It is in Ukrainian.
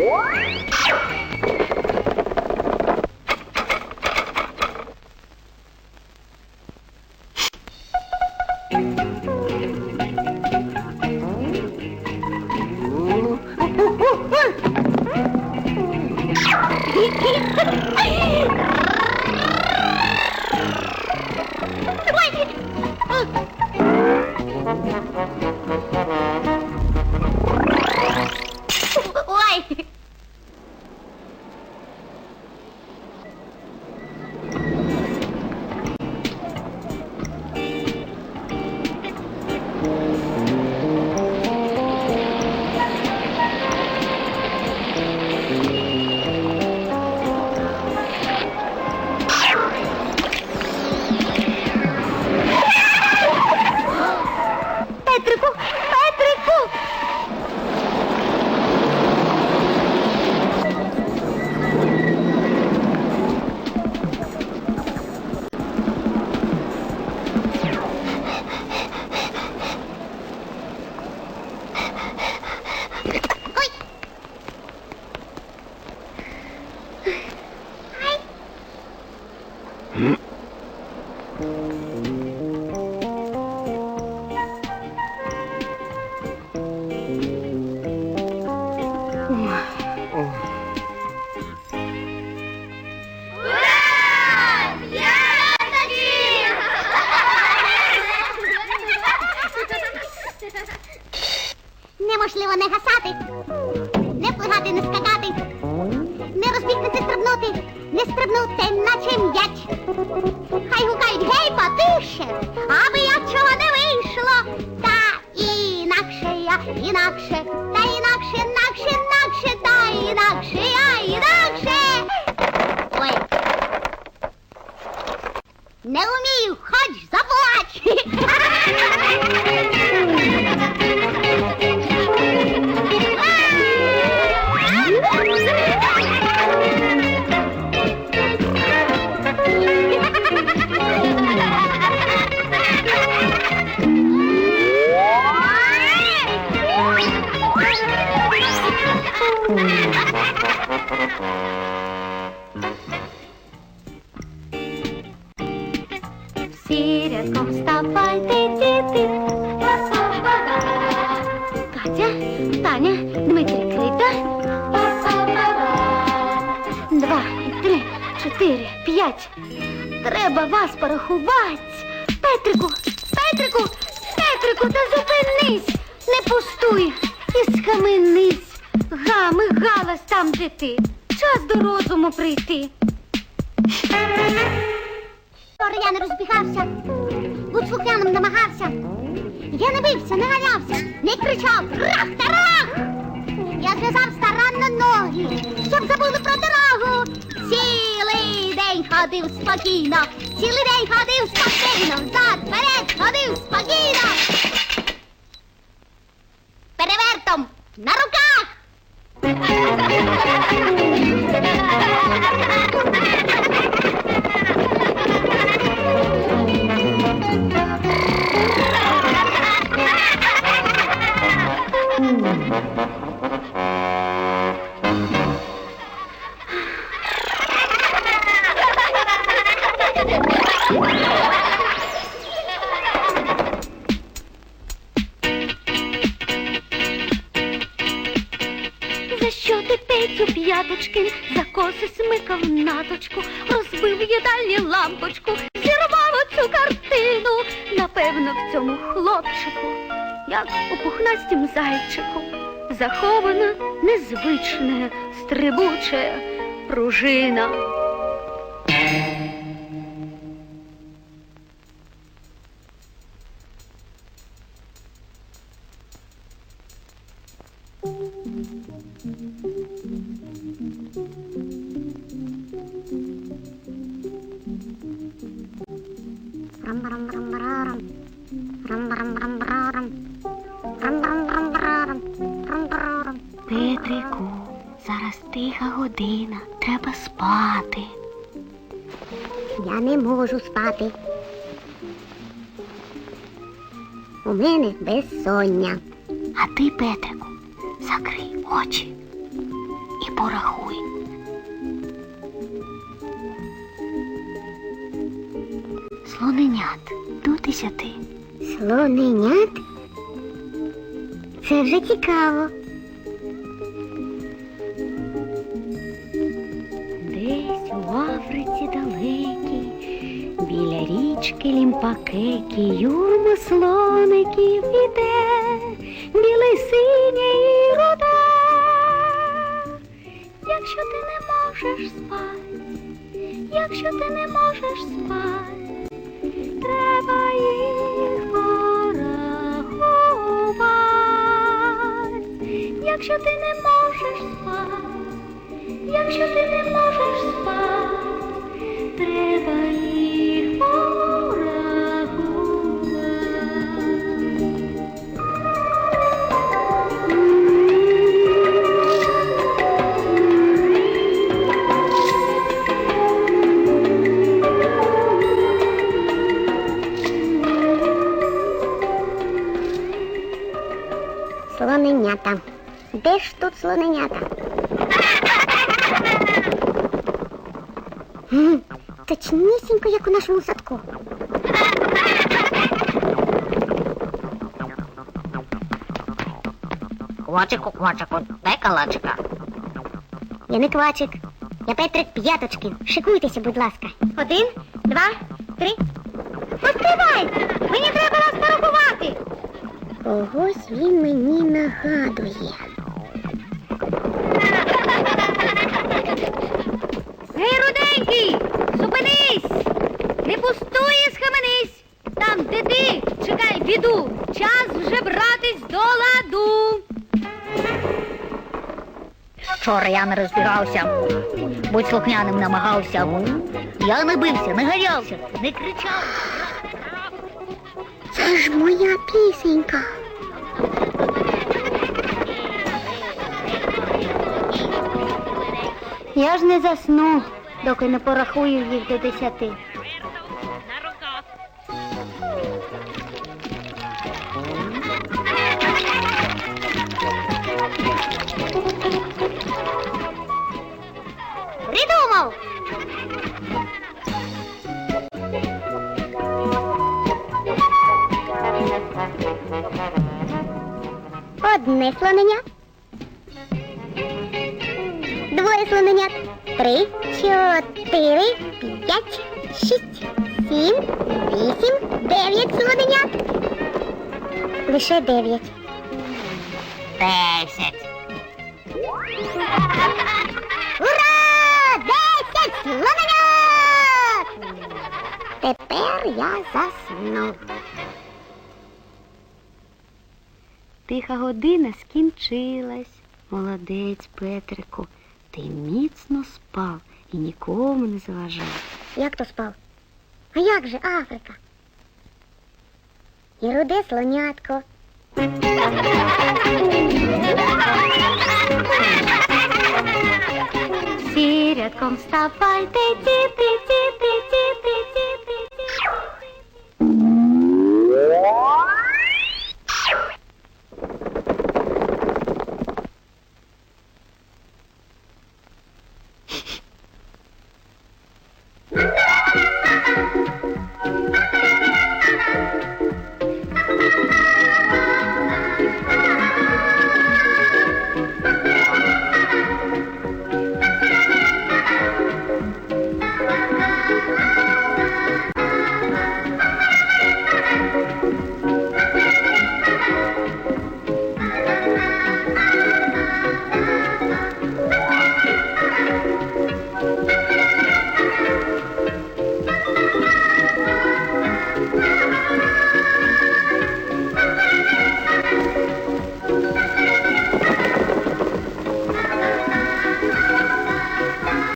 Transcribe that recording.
What? Неможливо не гасати, не плигати, не скакати, не розбігти, не стрибнути, не стрибнути, наче м'яч. Хай гукають гей, потише, аби як чого не вийшло. Та інакше я, інакше, Не хоть хоч чотири, п'ять. Треба вас порахувати. Петрику, Петрику, Петрику, та зупинись. Не пустуй і схаменись. Гами, галас там, де ти. Час до розуму прийти. Я не розбігався, будь слухняним намагався. Я не бився, не ганявся, не кричав рах та. Я зв'язав старанно ноги, щоб забули про дорогу. День ходив спокійно, цілий день ходив спокійно, взад, вперед ходив спокійно. Перевертом на руках. Що ти Петю п'яточки, за коси смикав наточку, розбив їдальні лампочку, зірвав оцю картину. Напевно, в цьому хлопчику, як у пухнастім зайчику, захована незвична, стрибуча пружина. Петрику, зараз тиха година. Треба спати. Я не можу спати. У мене безсоння. А ти, Петрику, закрий очі і порахуй. Слоненят до десяти. Слоненят? Це вже цікаво. Десь у Африці далекій, біля річки Лімпакекі, юрма слоників іде, білий синє і руда. Якщо ти не можеш спати, якщо ти не можеш спати, треба їх порахувати. Якщо ти не можеш спати, Якщо ти не можеш спати, Слоненята. Де ж тут слоненята? Точнісінько, як у нашому садку. Квачику, квачику, дай калачика. Я не квачик. Я Петрик П'яточкин. Шикуйтеся, будь ласка. Один, два, три. Постривай! Мені треба вас порахувати. Когось він мені нагадує. Гей, руденький, зупинись! Не пустуй, схаменись! Там, де ти, чекай, біду! Час вже братись до ладу! Вчора я не розбирався, будь слухняним намагався. Я не бився, не ганявся, не кричав. Це ж моя пісенька. Я ж не засну, доки не порахую їх до десяти. Придумав! Одне слоненя. Двоє слоненят. Три, чотири, п'ять, шість, сім, вісім, дев'ять слоненят. Лише дев'ять. Десять. Ура! Десять слоненят! Тепер я засну. Тиха година скінчилась. Молодець, Петрику. Ти міцно спав і нікому не заважав. Як то спав? А як же Африка? І руде слонятко. Всі рядком вставайте, діти, діти.